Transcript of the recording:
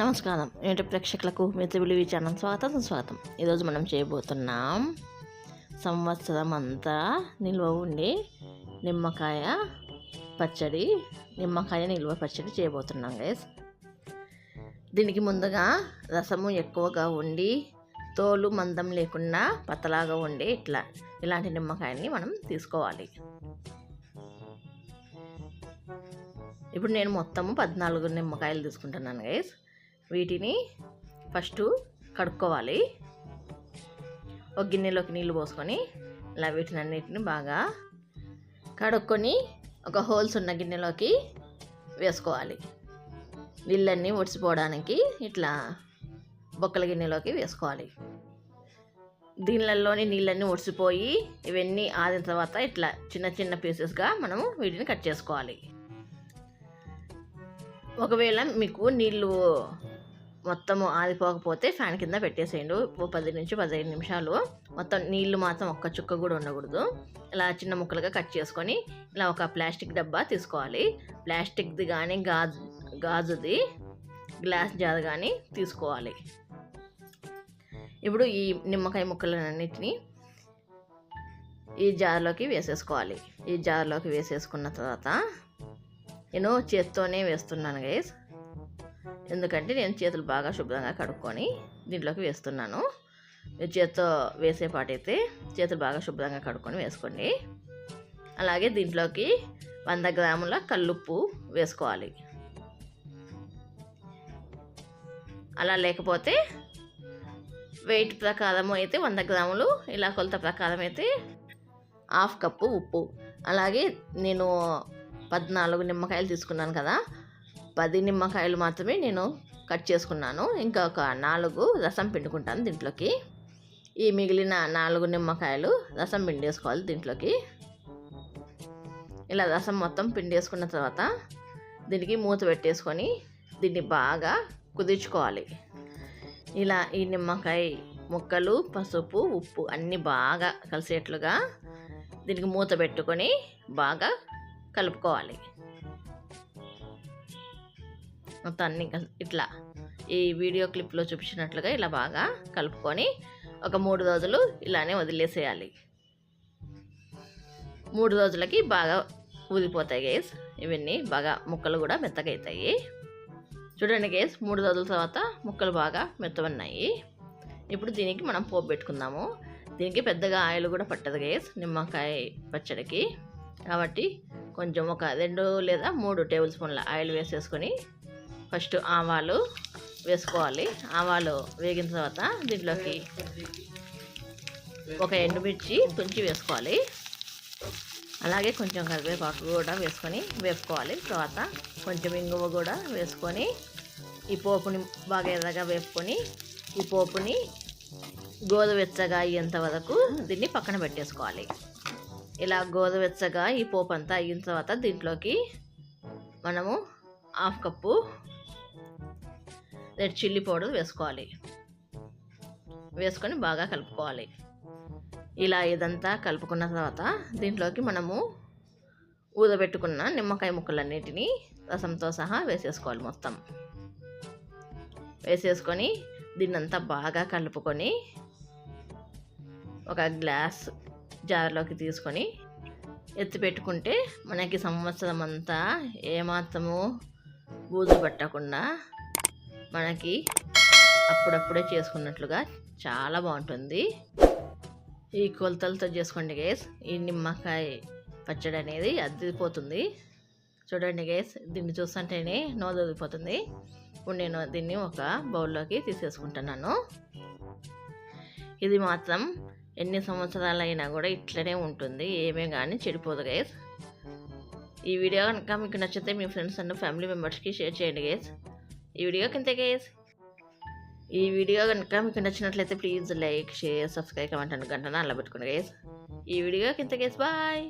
నమస్కారం. యూట్యూబ్ ప్రేక్షకులకు మిత్ర విలువ ఛానల్ స్వాగతం స్వాగతం ఈరోజు మనం చేయబోతున్నాం సంవత్సరం అంతా నిల్వ ఉండి నిమ్మకాయ పచ్చడి నిమ్మకాయ నిల్వ పచ్చడి చేయబోతున్నాం గైస్ దీనికి ముందుగా రసము ఎక్కువగా ఉండి తోలు మందం లేకుండా పతలాగా ఉండి ఇట్లా ఇలాంటి నిమ్మకాయని మనం తీసుకోవాలి. ఇప్పుడు నేను మొత్తము పద్నాలుగు నిమ్మకాయలు తీసుకుంటున్నాను గైస్ వీటిని ఫస్ట్ కడుక్కోవాలి. ఒక గిన్నెలోకి నీళ్ళు పోసుకొని ఇలా వీటిని అన్నిటిని బాగా కడుక్కొని ఒక హోల్స్ ఉన్న గిన్నెలోకి వేసుకోవాలి. నీళ్ళన్నీ ఒడిసిపోవడానికి ఇట్లా బొక్కల గిన్నెలోకి వేసుకోవాలి. దీనిలలోని నీళ్ళన్నీ ఒడిసిపోయి ఇవన్నీ ఆదిన తర్వాత ఇట్లా చిన్న చిన్న పీసెస్గా మనము వీటిని కట్ చేసుకోవాలి. ఒకవేళ మీకు నీళ్ళు మొత్తం ఆరిపోకపోతే ఫ్యాన్ కింద పెట్టేసేయండు. ఓ పది నుంచి పదిహేను నిమిషాలు. మొత్తం నీళ్ళు మాత్రం ఒక్క చుక్క కూడా ఉండకూడదు. ఇలా చిన్న ముక్కలుగా కట్ చేసుకొని ఇలా ఒక ప్లాస్టిక్ డబ్బా తీసుకోవాలి. ప్లాస్టిక్ది కానీ గాజు గాజుది గ్లాస్ జార్ కానీ తీసుకోవాలి. ఇప్పుడు ఈ నిమ్మకాయ ముక్కలన్నిటిని ఈ జార్లోకి వేసేసుకోవాలి. ఈ జార్లోకి వేసేసుకున్న తర్వాత నేను చేత్తోనే వేస్తున్నాను గైస్. ఎందుకంటే నేను చేతులు బాగా శుభ్రంగా కడుక్కొని దీంట్లోకి వేస్తున్నాను. మీరు చేతితో వేసే పాటైతే చేతులు బాగా శుభ్రంగా కడుక్కొని వేసుకోండి. అలాగే దీంట్లోకి వంద గ్రాముల కల్లుప్పు వేసుకోవాలి. అలా లేకపోతే వెయిట్ ప్రకారం అయితే వంద గ్రాములు ఇలా కొలత ప్రకారం అయితే హాఫ్ కప్పు ఉప్పు. అలాగే నేను పద్నాలుగు నిమ్మకాయలు తీసుకున్నాను కదా పది నిమ్మకాయలు మాత్రమే నేను కట్ చేసుకున్నాను. ఇంకా ఒక నాలుగు రసం పిండుకుంటాను దీంట్లోకి. ఈ మిగిలిన నాలుగు నిమ్మకాయలు రసం పిండేసుకోవాలి దీంట్లోకి. ఇలా రసం మొత్తం పిండేసుకున్న తర్వాత దీనికి మూత పెట్టేసుకొని దీన్ని బాగా కుదిర్చుకోవాలి. ఇలా ఈ నిమ్మకాయ ముక్కలు పసుపు ఉప్పు అన్నీ బాగా కలిసేట్లుగా దీనికి మూత పెట్టుకొని బాగా కలుపుకోవాలి. మొత్తం అన్ని ఇట్లా ఈ వీడియో క్లిప్లో చూపించినట్లుగా ఇలా బాగా కలుపుకొని ఒక మూడు రోజులు ఇలానే వదిలేసేయాలి. మూడు రోజులకి బాగా ఊదిపోతాయి గేస్ ఇవన్నీ బాగా ముక్కలు కూడా మెత్తగా అవుతాయి చూడండి గేస్ మూడు రోజుల తర్వాత ముక్కలు బాగా మెత్తవన్నాయి ఇప్పుడు దీనికి మనం పోపు పెట్టుకుందాము. దీనికి పెద్దగా ఆయిల్ కూడా పట్టదు గేస్ నిమ్మకాయ పచ్చడికి. కాబట్టి కొంచెం ఒక రెండు లేదా మూడు టేబుల్ స్పూన్ల ఆయిల్ వేసేసుకొని ఫస్ట్ ఆవాలు వేసుకోవాలి. ఆవాలు వేగిన తర్వాత దీంట్లోకి ఒక ఎండుమిర్చి తుంచి వేసుకోవాలి. అలాగే కొంచెం కరివేపాకు కూడా వేసుకొని వేపుకోవాలి. తర్వాత కొంచెం ఇంగువ కూడా వేసుకొని ఈ పోపుని బాగా ఎర్రగా వేపుకొని ఈ పోపుని గోధువెచ్చగా అయ్యేంత వరకు దీన్ని పక్కన పెట్టేసుకోవాలి. ఇలా గోధువెచ్చగా ఈ పోపు అంతా అయిన తర్వాత దీంట్లోకి మనము half cup red chilli powder వేసుకోవాలి. వేసుకొని బాగా కలుపుకోవాలి. ఇలా ఇదంతా కలుపుకున్న తర్వాత దీంట్లోకి మనము ఊదబెట్టుకున్న నిమ్మకాయ ముక్కలన్నిటినీ రసంతో సహా వేసేసుకోవాలి మొత్తం. వేసేసుకొని దీన్నంతా బాగా కలుపుకొని ఒక గ్లాస్ జార్లోకి తీసుకొని ఎత్తి పెట్టుకుంటే మనకి సంవత్సరం అంతా ఏమాత్రము బూజు పట్టకుండా మనకి అప్పుడప్పుడే చేసుకున్నట్లుగా చాలా బాగుంటుంది. ఈ కొలతలతో చేసుకోండి గేస్ ఈ నిమ్మకాయ పచ్చడి అనేది అద్దిపోతుంది చూడండి గేస్ దీన్ని చూస్తుంటేనే నోరు ఇప్పుడు నేను దీన్ని ఒక బౌల్లోకి తీసేసుకుంటున్నాను. ఇది మాత్రం ఎన్ని సంవత్సరాలు అయినా కూడా ఇట్లనే ఉంటుంది. ఏమే కానీ చెడిపోదు గైస్ ఈ వీడియో కనుక మీకు నచ్చితే మీ ఫ్రెండ్స్ అండ్ ఫ్యామిలీ మెంబర్స్కి షేర్ చేయండి గైస్ ఈ వీడియో కింద ఈ వీడియో కనుక మీకు నచ్చినట్లయితే please like share subscribe comment and గంటన అలా పెట్టుకోండి గేస్ ఈ వీడియో కింద గైస్ బాయ్